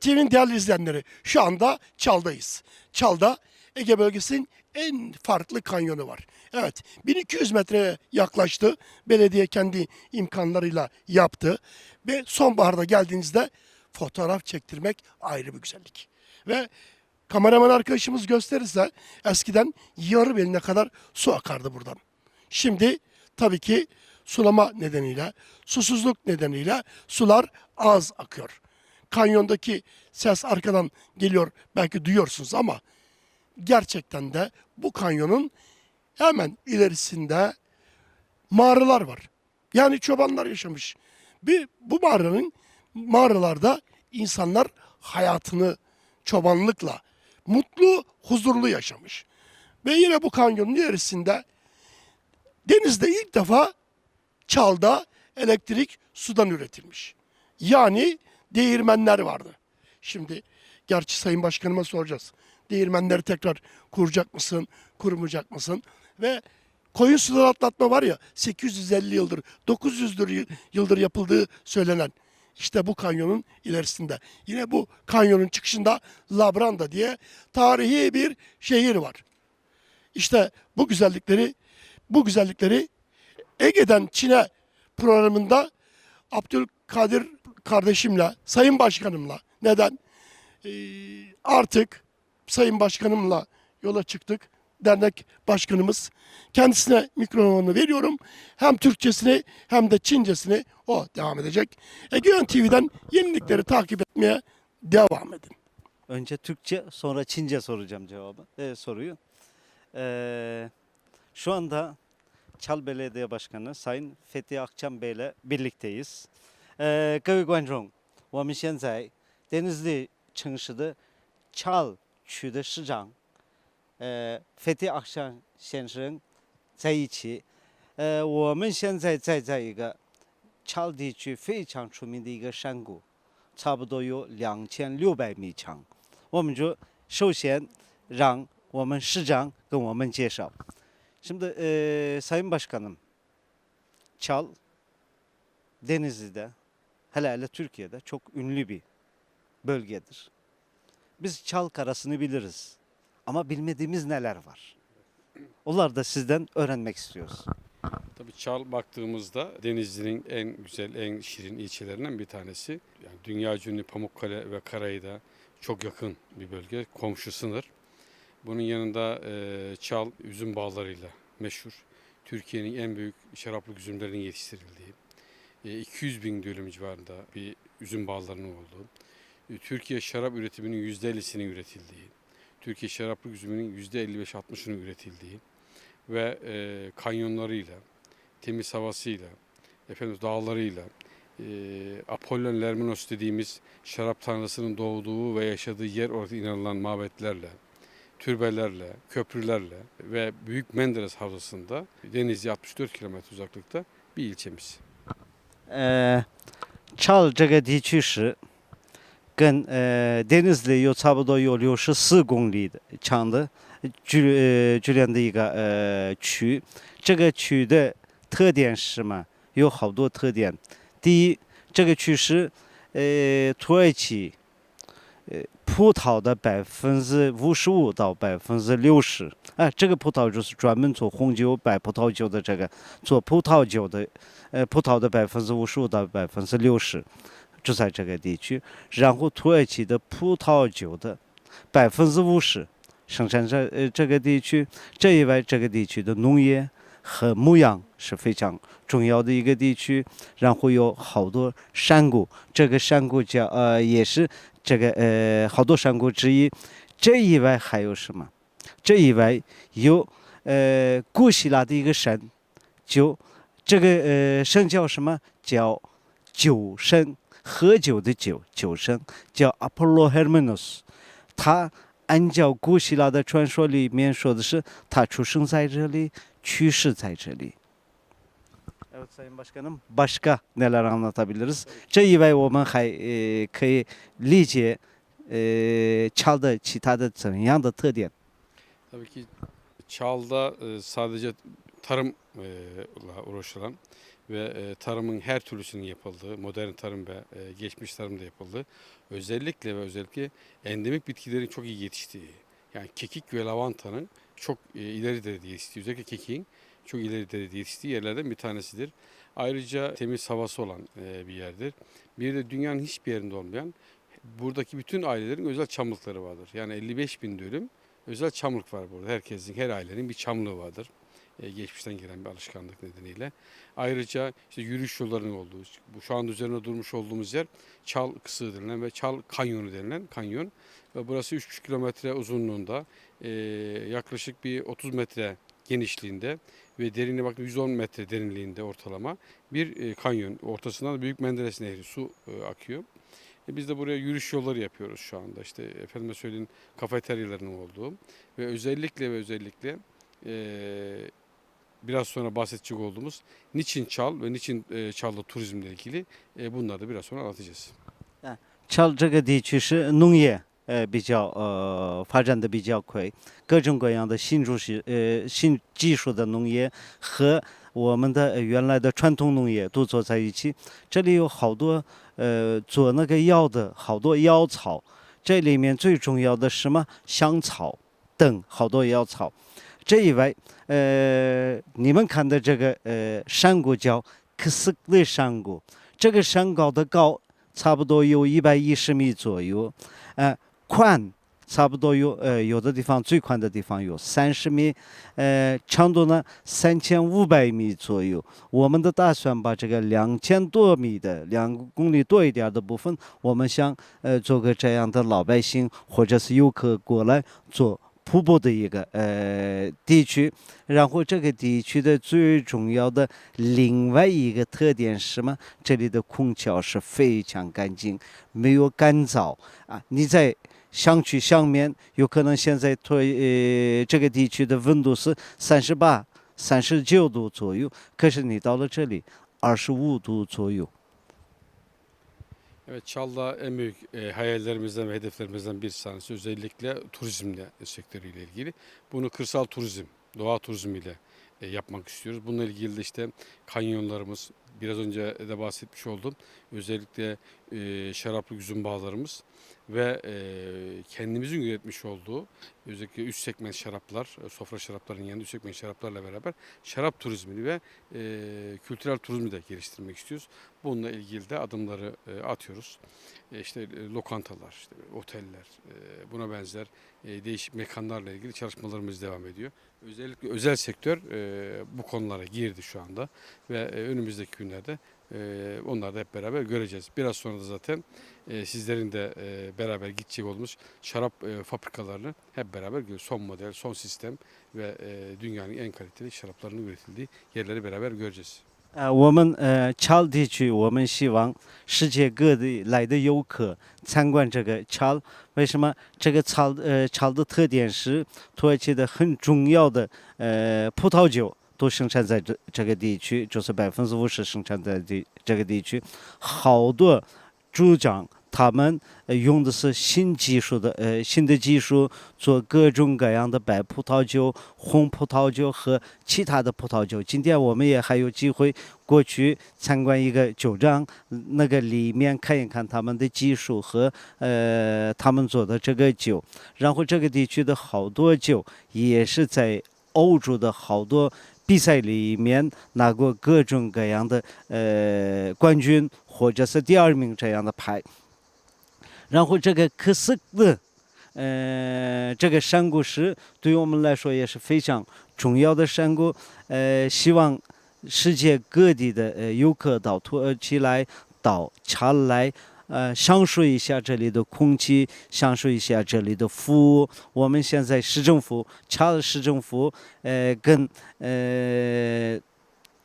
TV'nin değerli izleyenleri şu anda Çal'dayız. Çal'da Ege bölgesinin en farklı kanyonu var. Evet 1200 metreye yaklaştı. Belediye kendi imkanlarıyla yaptı. Ve sonbaharda geldiğinizde fotoğraf çektirmek ayrı bir güzellik. Ve kameraman arkadaşımız gösterirse eskiden yarı beline kadar su akardı buradan. Şimdi tabii ki sulama nedeniyle, susuzluk nedeniyle sular az akıyor. Kanyondaki ses arkadan geliyor belki duyuyorsunuz ama gerçekten de bu kanyonun hemen ilerisinde mağaralar var. Yani çobanlar yaşamış. Bir, bu mağaranın mağaralarda insanlar hayatını çobanlıkla mutlu, huzurlu yaşamış. Ve yine bu kanyonun ilerisinde denizde ilk defa Çal'da elektrik sudan üretilmiş. Yani değirmenler vardı. Şimdi gerçi Sayın Başkanıma soracağız. Değirmenleri tekrar kuracak mısın, kurmayacak mısın? Ve koyun suları atlatma var ya 850 yıldır, 900 yıldır- yapıldığı söylenen. İşte bu kanyonun ilerisinde. Yine bu kanyonun çıkışında Labranda diye tarihi bir şehir var. İşte bu güzellikleri bu güzellikleri Ege'den Çin'e programında Abdülkadir kardeşimle, Sayın Başkanımla neden? Ee, artık Sayın Başkanımla yola çıktık. Dernek başkanımız. Kendisine mikrofonu veriyorum. Hem Türkçesini hem de Çincesini o devam edecek. Egeon TV'den yenilikleri takip etmeye devam edin. Önce Türkçe sonra Çince soracağım cevabı, e, soruyu. Ee, şu anda Çal Belediye Başkanı Sayın Fethi Akçam Bey ile birlikteyiz. Ee, 各位观众，我们现在 Denizli 城市的 Çal 区的市长，呃，Fethi Akçam 先生在一起。呃，我们现在在在一个 Çal 地区非常出名的一个山谷，差不多有两千六百米长。我们就首先让我们市长跟我们介绍。Şimdi eee Sayın Başkanım, Çal Denizli'de, hele hele Türkiye'de çok ünlü bir bölgedir. Biz Çal Karası'nı biliriz ama bilmediğimiz neler var. Onlar da sizden öğrenmek istiyoruz. Tabii Çal baktığımızda Denizli'nin en güzel, en şirin ilçelerinden bir tanesi. Yani dünya ünlü Pamukkale ve Karayı'da çok yakın bir bölge, komşu sınır. Bunun yanında e, Çal üzüm bağlarıyla meşhur. Türkiye'nin en büyük şaraplık üzümlerinin yetiştirildiği, 200 bin dönüm civarında bir üzüm bağlarının olduğu, e, Türkiye şarap üretiminin %50'sinin üretildiği, Türkiye şaraplık üzümünün %55-60'ının üretildiği ve e, kanyonlarıyla, temiz havasıyla, efendim dağlarıyla, e, Apollon Lermonos dediğimiz şarap tanrısının doğduğu ve yaşadığı yer orada inanılan mabetlerle, türbelerle, köprülerle ve Büyük Menderes Havzası'nda Denizli 64 kilometre uzaklıkta bir ilçemiz. 呃，超这个地区是跟呃 Denizli 有差不多有六十四公里的长的距呃距离的一个呃区。这个区的特点是什么？有好多特点。第一，这个区是呃土耳其呃葡萄的百分之五十五到百分之六十。哎，这个葡萄就是专门做红酒、白葡萄酒的这个做葡萄酒的。呃，葡萄的百分之五十五到百分之六十，就在这个地区。然后土耳其的葡萄酒的百分之五十生产在呃这个地区。这以外，这个地区的农业和牧羊是非常重要的一个地区。然后有好多山谷，这个山谷叫呃也是这个呃好多山谷之一。这以外还有什么？这以外有呃古希腊的一个神，就。这个呃圣叫什么？叫酒神，喝酒的酒，酒神叫 Apollo Hermenos。他按照古希腊的传说里面说的是，他出生在这里，去世在这里。Evet Sayın Başkanım, başka neler anlatabiliriz? 这以外，我们还呃可以理解呃 çal 的其他的怎样的特点？Tabii ki Çal'da e, sadece tarımla uğraşılan ve e, tarımın her türlüsünün yapıldığı, modern tarım ve e, geçmiş tarımda yapıldığı, özellikle ve özellikle endemik bitkilerin çok iyi yetiştiği, yani kekik ve lavantanın çok e, ileri derecede yetiştiği, özellikle kekiğin çok ileri derecede yetiştiği yerlerden bir tanesidir. Ayrıca temiz havası olan e, bir yerdir. Bir de dünyanın hiçbir yerinde olmayan, buradaki bütün ailelerin özel çamlıkları vardır. Yani 55 bin dönüm özel çamlık var burada. Herkesin, her ailenin bir çamlığı vardır. E, geçmişten gelen bir alışkanlık nedeniyle. Ayrıca işte yürüyüş yollarının olduğu, bu şu anda üzerinde durmuş olduğumuz yer Çal Kısığı denilen ve Çal Kanyonu denilen kanyon. Ve burası 3,5 kilometre uzunluğunda, e, yaklaşık bir 30 metre genişliğinde ve derinliğe bakın 110 metre derinliğinde ortalama bir e, kanyon. Ortasından da Büyük Menderes Nehri su akıyor. Biz de buraya yürüyüş yolları yapıyoruz şu anda. İşte efendime söyleyeyim kafeteryalarının olduğu ve özellikle ve özellikle 这个地区是农业呃比较呃发展的比较快，各种各样的新技术呃新技术的农业和我们的原来的传统农业都做在一起。这里有好多呃做那个药的好多药草，这里面最重要的什么？香草等好多药草。这以外，呃，你们看的这个呃山谷叫克斯勒山谷，这个山高的高差不多有一百一十米左右，呃，宽差不多有呃有的地方最宽的地方有三十米，呃，长度呢三千五百米左右。我们的打算把这个两千多米的两公里多一点的部分，我们想呃做个这样的老百姓或者是游客过来做。瀑布的一个呃地区，然后这个地区的最重要的另外一个特点是什么？这里的空气是非常干净，没有干燥啊。你在想去上面，有可能现在推呃这个地区的温度是三十八、三十九度左右，可是你到了这里二十五度左右。Evet Çal'da en büyük e, hayallerimizden ve hedeflerimizden bir tanesi özellikle turizmle sektörüyle ilgili. Bunu kırsal turizm, doğa turizmiyle e, yapmak istiyoruz. Bununla ilgili de işte kanyonlarımız, biraz önce de bahsetmiş oldum. Özellikle e, şaraplı üzüm bağlarımız ve e, kendimizin üretmiş olduğu özellikle üst segment şaraplar, e, sofra şaraplarının yanında üst segment şaraplarla beraber şarap turizmini ve e, kültürel turizmi de geliştirmek istiyoruz. Bununla ilgili de adımları e, atıyoruz. E, işte e, lokantalar, işte oteller, e, buna benzer e, değişik mekanlarla ilgili çalışmalarımız devam ediyor. Özellikle özel sektör e, bu konulara girdi şu anda ve e, önümüzdeki günlerde e, onları da hep beraber göreceğiz. Biraz sonra da zaten e, sizlerin de e, beraber gidecek olduğumuz şarap e, fabrikalarını hep beraber görüyoruz. Son model, son sistem ve e, dünyanın en kaliteli şaraplarının üretildiği yerleri beraber göreceğiz. 呃，我们呃桥地区，我们希望世界各地来的游客参观这个桥。为什么？这个桥呃桥的特点是土耳其的很重要的呃葡萄酒 都生产在这这个地区，就是百分之五十生产在这这个地区。好多主张他们用的是新技术的呃新的技术做各种各样的白葡萄酒、红葡萄酒和其他的葡萄酒。今天我们也还有机会过去参观一个酒庄，那个里面看一看他们的技术和呃他们做的这个酒。然后这个地区的好多酒也是在欧洲的好多比赛里面拿过各种各样的呃冠军或者是第二名这样的牌。然后这个科斯的呃这个山谷石对于我们来说也是非常重要的山谷，呃，希望世界各地的呃游客到土耳其来，到查来。呃，享受一下这里的空气，享受一下这里的服务。我们现在市政府，查尔市政府，呃，跟呃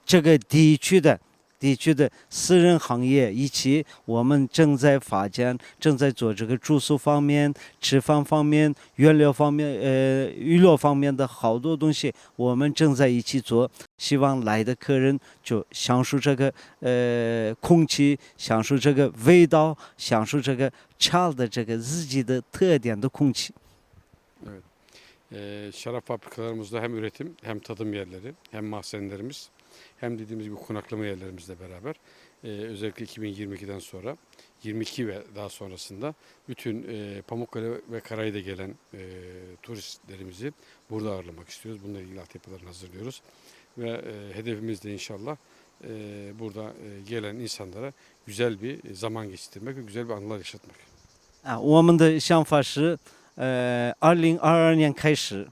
这个地区的地区的私人行业一起，我们正在发展，正在做这个住宿方面、吃饭方面、原料方面、呃娱乐方面的好多东西，我们正在一起做。希望来的客人就享受这个呃空气，享受这个味道，享受这个茶的这个自己的特点的空气。E, şarap fabrikalarımızda hem üretim hem tadım yerleri hem mahzenlerimiz hem dediğimiz gibi konaklama yerlerimizle beraber e, özellikle 2022'den sonra 22 ve daha sonrasında bütün e, Pamukkale ve Karay'da gelen e, turistlerimizi burada ağırlamak istiyoruz. Bununla ilgili altyapılarını hazırlıyoruz ve e, hedefimiz de inşallah e, burada e, gelen insanlara güzel bir zaman geçirmek ve güzel bir anılar yaşatmak. 啊，我们的想法是，呃，二零二二年开始，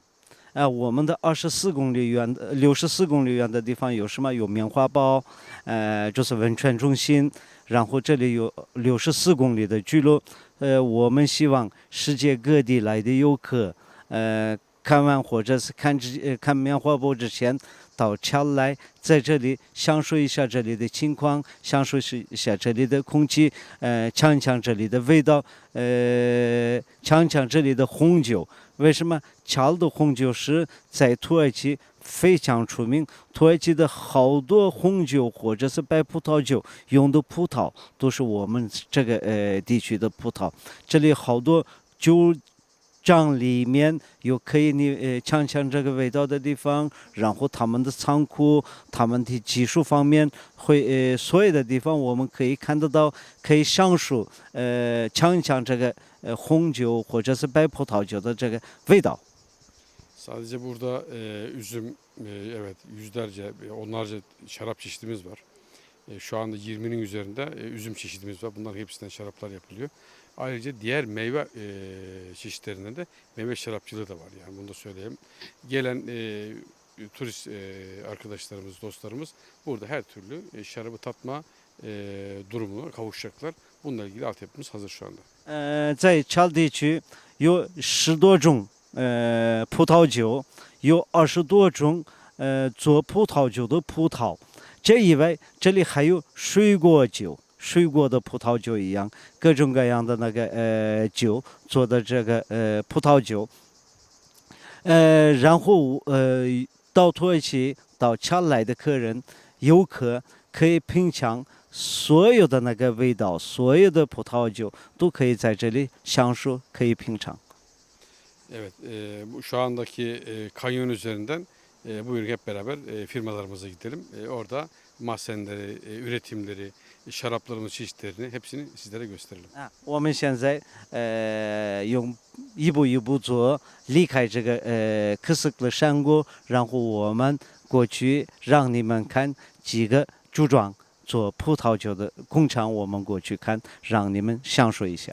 啊，我们的二十四公里远、六十四公里远的地方有什么？有棉花包，呃，就是温泉中心，然后这里有六十四公里的距离，呃，我们希望世界各地来的游客，呃，看完或者是看之呃看棉花包之前，到桥来，在这里享受一下这里的情况，享受一下这里的空气，呃，尝一尝这里的味道，呃，尝一尝这里的红酒。为什么桥的红酒是在土耳其非常出名？土耳其的好多红酒或者是白葡萄酒用的葡萄都是我们这个呃地区的葡萄。这里好多酒厂里面有可以你呃尝尝这个味道的地方，然后他们的仓库、他们的技术方面会呃所有的地方我们可以看得到，可以享受呃尝一尝这个呃红酒或者是白葡萄酒的这个味道。Sadece burada e, üzüm, e, evet yüzlerce, e, onlarca şarap çeşidimiz var. E, şu anda 20'nin üzerinde e, üzüm çeşidimiz var. Bunların hepsinden şaraplar yapılıyor. Ayrıca diğer meyve e, çeşitlerinden de meyve şarapçılığı da var. Yani bunu da söyleyeyim. Gelen e, turist e, arkadaşlarımız, dostlarımız burada her türlü e, şarabı tatma e, durumuna kavuşacaklar. Bununla ilgili altyapımız hazır şu anda. 呃，在桥地区有十多种呃葡萄酒，有二十多种呃做葡萄酒的葡萄。 这以外，这里还有水果酒，水果的葡萄酒一样，各种各样的那个呃酒做的这个呃葡萄酒。呃，然后呃到土耳其到桥来的客人游客可以品尝所有的那个味道，所有的葡萄酒都可以在这里享受，可以品尝。e, buyurun hep beraber e, firmalarımıza gidelim. E, orada mahzenleri, e, üretimleri, e, şaraplarımız çeşitlerini hepsini sizlere gösterelim. 啊，我们现在呃用一步一步做，离开这个呃可斯克的山谷，然后我们过去让你们看几个组装做葡萄酒的工厂，我们过去看，让你们享受一下。